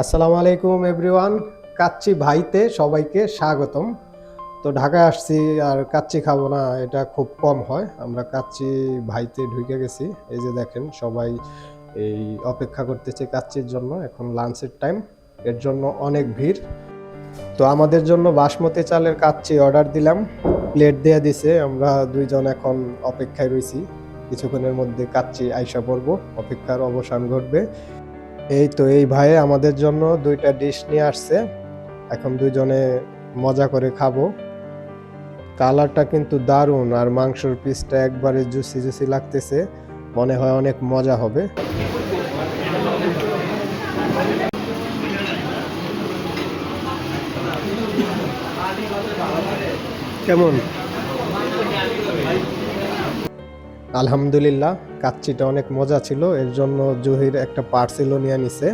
আসসালামু আলাইকুম এভরিওয়ান, কাচ্চি ভাইতে সবাইকে স্বাগতম। তো ঢাকায় আসছি আর কাচ্চি খাব না, এটা খুব কম হয়। আমরা কাচ্চি ভাইতে ঢুকে গেছি। এই যে দেখেন, সবাই এই অপেক্ষা করতেছে কাচ্চির জন্য। এখন লাঞ্চের টাইম এর জন্য অনেক ভিড়। তো আমাদের জন্য বাসমতি চালের কাচ্চি অর্ডার দিলাম। প্লেট দেয়া দিছে, আমরা দুইজন এখন অপেক্ষায় রয়েছি। কিছুক্ষণের মধ্যে কাচ্চি আইসা পড়ব, অপেক্ষার অবসান ঘটবে। এই তো, এই ভাই আমাদের জন্য দুইটা ডিশ নিয়ে আসছে। এখন দুইজনে মজা করে খাব। কালারটা কিন্তু দারুণ আর মাংসর পিসটা একবারে জুসি জুসি লাগতেছে। মনে হয় অনেক মজা হবে। কেমন? আলহামদুলিল্লাহ কাচ্চিটা অনেক মজা ছিল। এর জন্য জহির একটা পার্সেলও নিয়ে নিছে।